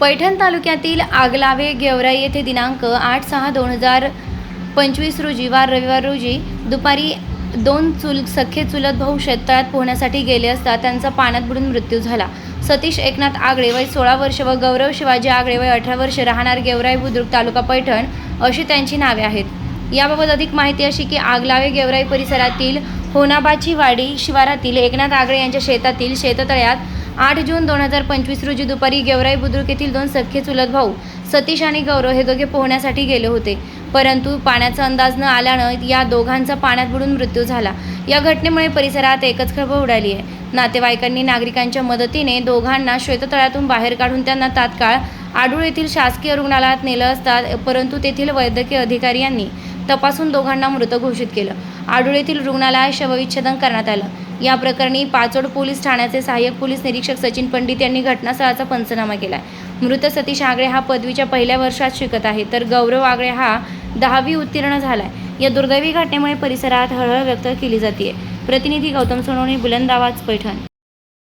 पैठण तालुक्यातील आगलावे गेवराई येथे दिनांक आठ सहा दोन हजार पंचवीस रोजी वार रविवार रोजी दुपारी दोन चुल सख्खे चुलत भाऊ शेततळ्यात पोहण्यासाठी गेले असता त्यांचा पाण्यात बुडून मृत्यू झाला. सतीश एकनाथ आगळे वय सोळा वर्ष व गौरव शिवाजी आगळे वय अठरा वर्ष राहणार गेवराई बुद्रुक तालुका पैठण अशी त्यांची नावे आहेत. याबाबत अधिक माहिती अशी की आगलावे गेवराई परिसरातील होनाबाची वाडी शिवारातील एकनाथ आगळे यांच्या शेतातील शेततळ्यात आठ जून दोन हजार पंचवीस रोजी दुपारी गेवराई बुद्रुक येथील दोन सख्खे चुलत भाऊ सतीश आणि गौरव हे दोघे पोहण्यासाठी गेले होते. परंतु पाण्याचा अंदाज न आल्यानं या दोघांचा पाण्यात बुडून मृत्यू झाला. या घटनेमुळे परिसरात एकच खळबळ उडाली आहे. नातेवाईकांनी नागरिकांच्या मदतीने दोघांना श्वेततळ्यातून बाहेर काढून त्यांना तात्काळ आडूळ येथील शासकीय रुग्णालयात नेलं असता परंतु तेथील वैद्यकीय अधिकारी यांनी तपासून दोघांना मृत घोषित केलं. आडूळ येथील रुग्णालयात शवविच्छेदन करण्यात आलं. या प्रकरणी पाचोड पोलीस ठाण्याचे सहाय्यक पोलीस निरीक्षक सचिन पंडित यांनी घटनास्थळाचा पंचनामा केला मृत सतीश आगळे हा पदवीच्या पहिल्या वर्षात शिकत आहे तर गौरव आगळे हा दहावी उत्तीर्ण झाला आहे या दुर्दैवी घटनेमुळे परिसरात हळहळ व्यक्त केली जाते प्रतिनिधी गौतम सोनवणे बुलंद आवाज पैठण.